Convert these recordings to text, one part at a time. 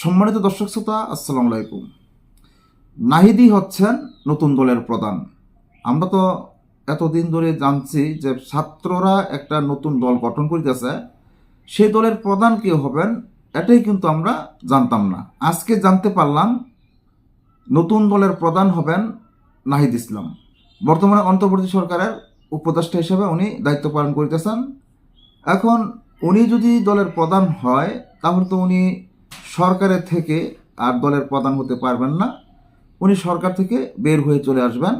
সম্মানিত দর্শক শ্রোতা, আসসালামু আলাইকুম। নাহিদি হচ্ছেন নতুন দলের প্রধান। আমরা তো এতদিন ধরে জানছি যে ছাত্ররা একটা নতুন দল গঠন করিতেছে। সেই দলের প্রধান কে হবেন, এটাই কিন্তু আমরা জানতাম না। আজকে জানতে পারলাম নতুন দলের প্রধান হবেন নাহিদ ইসলাম। বর্তমানে অন্তর্বর্তী সরকারের উপদেষ্টা হিসেবে উনি দায়িত্ব পালন করিতেছেন। এখন উনি যদি দলের প্রধান হয়, তাহলে তো উনি সরকারের থেকে আর দলের প্রধান হতে পারবেন না। উনি সরকার থেকে বের হয়ে চলে আসবেন।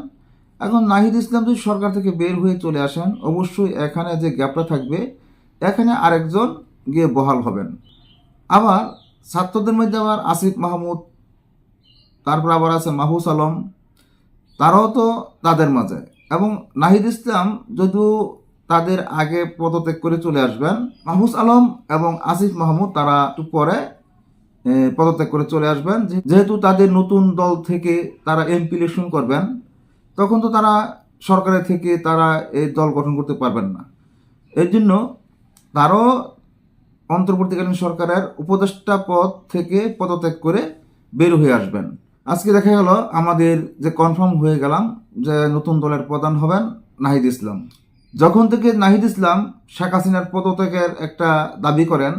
এখন নাহিদ ইসলাম যদি সরকার থেকে বের হয়ে চলে আসেন, অবশ্যই এখানে যে গ্যাপটা থাকবে, এখানে আরেকজন গিয়ে বহাল হবেন। আবার ছাত্রদের মধ্যে আবার আসিফ মাহমুদ, তারপর আবার আছে মাহফুজ আলম, তারাও তো তাদের মাঝে। এবং নাহিদ ইসলাম যদিও তাদের আগে পদত্যাগ করে চলে আসবেন মাহফুজ আলম এবং আসিফ মাহমুদ তারা একটু পরে পদত্যাগ করে চলে আসবেন। যেহেতু তাদের নতুন দল থেকে তারা এমপি ইলেকশন করবেন, তখন তো তারা সরকারের থেকে তারা এই দল গঠন করতে পারবেন না। এর জন্য তারও অন্তর্বর্তীকালীন সরকারের উপদেষ্টা পদ থেকে পদত্যাগ করে বের হয়ে আসবেন। আজকে দেখা গেল আমাদের যে কনফার্ম হয়ে গেলাম যে নতুন দলের প্রধান হবেন নাহিদ ইসলাম। যখন থেকে নাহিদ ইসলাম শেখ হাসিনার পদত্যাগের একটা দাবি করেন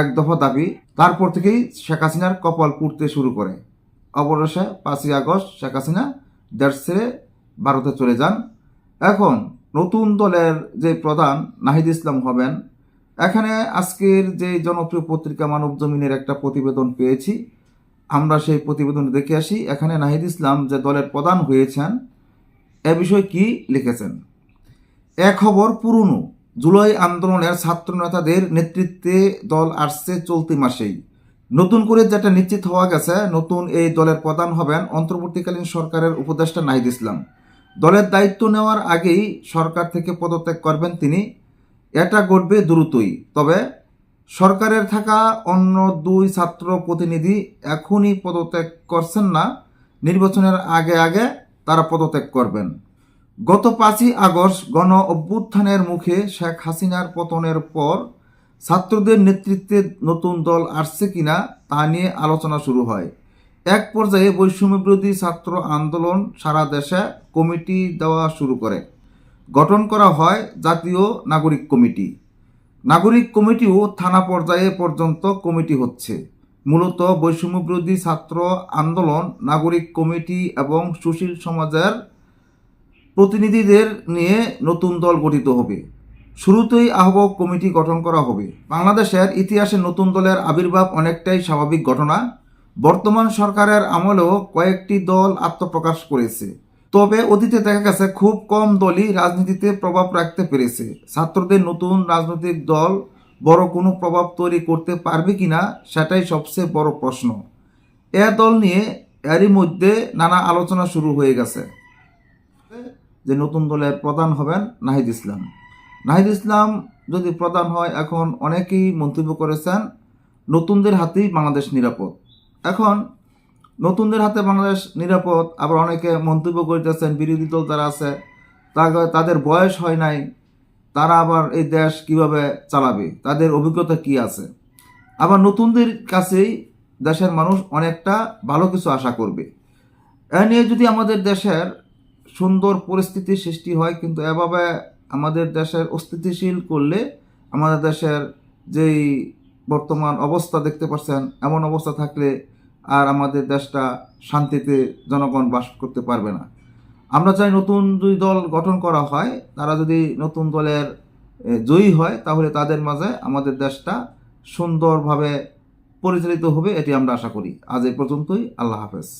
এক দফা দাবি। তারপর থেকেই শেখ হাসিনার কপাল পুড়তে শুরু করে। অবশেষে পাঁচই আগস্ট শেখ হাসিনা দেশ ছেড়ে ভারতে চলে যান। এখন নতুন দলের যে প্রধান নাহিদ ইসলাম হবেন, এখানে আজকের যে জনপ্রিয় পত্রিকা মানব জমিনের একটা প্রতিবেদন পেয়েছি। আমরা সেই প্রতিবেদন দেখে আসি। এখানে নাহিদ ইসলাম যে দলের প্রধান হয়েছেন, এ বিষয়ে কি লিখেছেন? এ খবর পুরনো জুলাই আন্দোলনের ছাত্র নেতাদের নেতৃত্বে দল আসছে চলতি মাসেই। নতুন করে যেটা নিশ্চিত হওয়া গেছে, নতুন এই দলের প্রধান হবেন অন্তর্বর্তীকালীন সরকারের উপদেষ্টা নাহিদ ইসলাম। দলের দায়িত্ব নেওয়ার আগেই সরকার থেকে পদত্যাগ করবেন তিনি। এটা ঘটবে দ্রুতই। তবে সরকারের থাকা অন্য দুই ছাত্র প্রতিনিধি এখনই পদত্যাগ করছেন না। নির্বাচনের আগে আগে তারা পদত্যাগ করবেন। গত পাঁচই আগস্ট গণ অভ্যুত্থানের মুখে শেখ হাসিনার পতনের পর ছাত্রদের নেতৃত্বে নতুন দল আসছে কিনা তা নিয়ে আলোচনা শুরু হয়। এক পর্যায়ে বৈষম্য বিরোধী ছাত্র আন্দোলন সারা দেশে কমিটি দেওয়া শুরু করে। গঠন করা হয় জাতীয় নাগরিক কমিটি। নাগরিক কমিটিও থানা পর্যায়ে পর্যন্ত কমিটি হচ্ছে। মূলত বৈষম্য বিরোধী ছাত্র আন্দোলন, নাগরিক কমিটি এবং সুশীল সমাজের প্রতিনিধিদের নিয়ে নতুন দল গঠিত হবে। শুরুতেই আহ্বায়ক কমিটি গঠন করা হবে। বাংলাদেশের ইতিহাসে নতুন দলের আবির্ভাব অনেকটাই স্বাভাবিক ঘটনা। বর্তমান সরকারের আমলেও কয়েকটি দল আত্মপ্রকাশ করেছে। তবে অতীতে দেখা গেছে, খুব কম দলই রাজনীতিতে প্রভাব রাখতে পেরেছে। ছাত্রদের নতুন রাজনৈতিক দল বড় কোনো প্রভাব তৈরি করতে পারবে কিনা সেটাই সবচেয়ে বড় প্রশ্ন। এ দল নিয়ে এরই মধ্যে নানা আলোচনা শুরু হয়ে গেছে। যে নতুন দলের প্রধান হবেন নাহিদ ইসলাম। নাহিদ ইসলাম যদি প্রধান হয়, এখন অনেকেই মন্তব্য করেছেন, নতুনদের হাতেই বাংলাদেশ নিরাপদ। এখন নতুনদের হাতে বাংলাদেশ নিরাপদ, আবার অনেকে মন্তব্য করিতেছেন, বিরোধী দল যারা আছে তাদের বয়স হয় নাই, তারা আবার এই দেশ কীভাবে চালাবে, তাদের অভিজ্ঞতা কি আছে? আবার নতুনদের কাছেই দেশের মানুষ অনেকটা ভালো কিছু আশা করবে। এ নিয়ে যদি আমাদের দেশের সুন্দর পরিস্থিতি সৃষ্টি হয়, কিন্তু এভাবে আমাদের দেশের অস্থিতিশীল করলে আমাদের দেশের যেই বর্তমান অবস্থা দেখতে পাচ্ছেন, এমন অবস্থা থাকলে আর আমাদের দেশটা শান্তিতে জনগণ বাস করতে পারবে না। আমরা চাই নতুন দুই দল গঠন করা হয়, তারা যদি নতুন দলের জয়ী হয়, তাহলে তাদের মাঝে আমাদের দেশটা সুন্দরভাবে পরিচালিত হবে, এটি আমরা আশা করি। আজ এই পর্যন্তই, আল্লাহ হাফেজ।